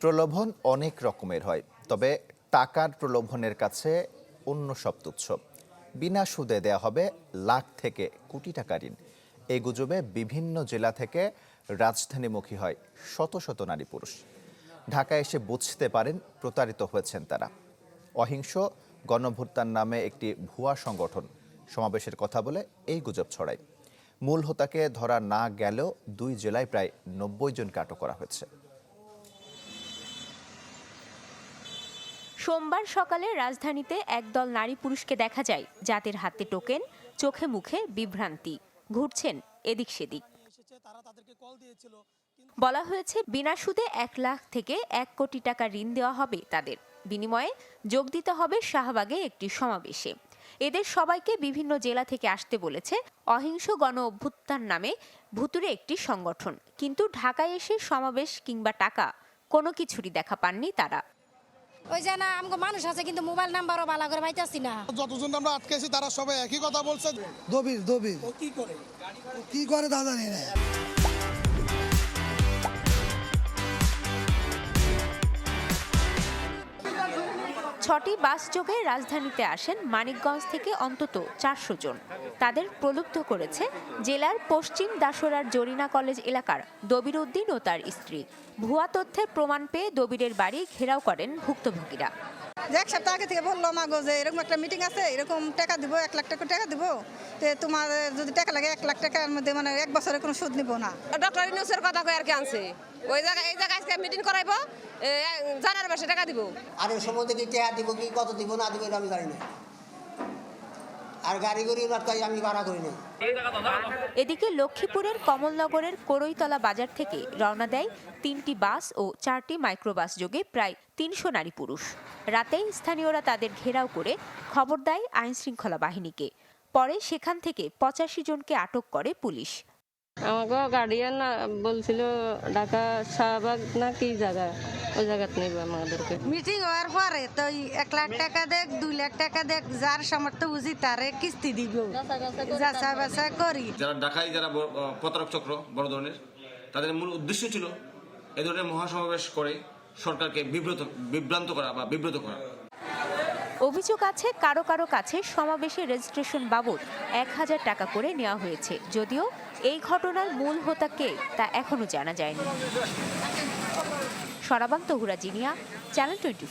প্রলোভন অনেক রকমের হয়, তবে টাকার প্রলোভনের কাছে অন্য সব তুচ্ছ। বিনা সুদে দেয়া হবে লাখ থেকে কোটি টাকা ঋণ। এই গুজবে বিভিন্ন জেলা থেকে রাজধানীমুখী হয় শত শত নারী পুরুষ। ঢাকায় এসে বুঝতে পারেন প্রতারিত হয়েছেন তারা। অহিংস গণভুত্তার নামে একটি ভুয়া সংগঠন সমাবেশের কথা বলে এই গুজব ছড়ায়। মূল হোতাকে ধরা না গেলেও দুই জেলায় প্রায় নব্বই জনকে আটক করা হয়েছে। সোমবার সকালে রাজধানীতে একদল নারী পুরুষকে দেখা যায় যাদের হাতে টোকেন, চোখে মুখে বিভ্রান্তি। ঘুরছেন এদিক সেদিক। বলা হয়েছে, বিনা সুদে এক লাখ থেকে এক কোটি টাকা ঋণ দেওয়া হবে তাদের। বিনিময়ে যোগ দিতে হবে শাহবাগে একটি সমাবেশে। এদের সবাইকে বিভিন্ন জেলা থেকে আসতে বলেছে, অহিংস গণ অভ্যুত্থান নামে ভুতুরে একটি সংগঠন। কিন্তু ঢাকায় এসে সমাবেশ কিংবা টাকা কোনো কিছুরই দেখা পাননি তারা। ওই যে না আমাকে মানুষ আছে কিন্তু মোবাইল নাম্বারও ভালো করে পাইতেছি না। যতজন আমরা আটকেছি তারা সবাই একই কথা বলছে। দবির দবির। ও কি করে? কি করে দাদা জানি ছটি বাস যোগে রাজধানীতে আসেন মানিকগঞ্জ থেকে অন্তত চারশো জন। তাদের প্রলুব্ধ করেছে জেলার পশ্চিম দাসরার জরিনা কলেজ এলাকার দবির উদ্দিন ও তার স্ত্রী। ভুয়া তথ্যের প্রমাণ পেয়ে দবিরের বাড়ি ঘেরাও করেন ভুক্তভোগীরা। যে এক সপ্তাহ আগে থেকে বলল মাগো যে এরকম একটা মিটিং আছে এরকম টাকা দিব এক লাখ টাকা টাকা দিব। তো তোমার যদি টাকা লাগে এক লাখ টাকার মধ্যে মানে এক বছরে কোনো সুদ নিব না। ডক্টর ইউনুসের কথা কয়ে আর কি আনছে? ওই জায়গায় এই জায়গায় আজকে মিটিং করাইবো জানার বাসে টাকা দিব। আর এই সময় থেকে টাকা দিব কি কত দিব না দিব এটা আমি জানি না। আর গাড়ি গড়ি তাই আমি ভাড়া করি না এদিকে লক্ষ্মীপুরের কমলনগরের করইতলা বাজার থেকে রওনা দেয় তিনটি বাস ও চারটি মাইক্রোবাস যোগে প্রায় তিনশো নারী পুরুষ। রাতেই স্থানীয়রা তাদের ঘেরাও করে খবর দেয় আইনশৃঙ্খলা বাহিনীকে। পরে সেখান থেকে পঁচাশি জনকে আটক করে পুলিশ। আমাকে গার্ডিয়ান বলছিল ঢাকা শাহবাগ না কি জায়গা? ওই জায়গাতে নেবে আমাদেরকে। মিটিং হওয়ার পরে তো এক লাখ টাকা দেখ দুই লাখ টাকা দেখ যার সামর্থ্য বুঝি তারে কিস্তি দিব। যাচা বাচা করি। যারা ঢাকায় যারা প্রতারক চক্র বড় ধরনের তাদের মূল উদ্দেশ্য ছিল এ ধরনের মহাসমাবেশ করে সরকারকে বিব্রত বিভ্রান্ত করা বা বিব্রত করা। অভিযোগ আছে, কারও কারও কাছে সমাবেশে রেজিস্ট্রেশন বাবদ এক হাজার টাকা করে নেওয়া হয়েছে। যদিও এই ঘটনার মূল হোতা কে, তা এখনও জানা যায়নি। Sharaban Tahura Jinia, channel twenty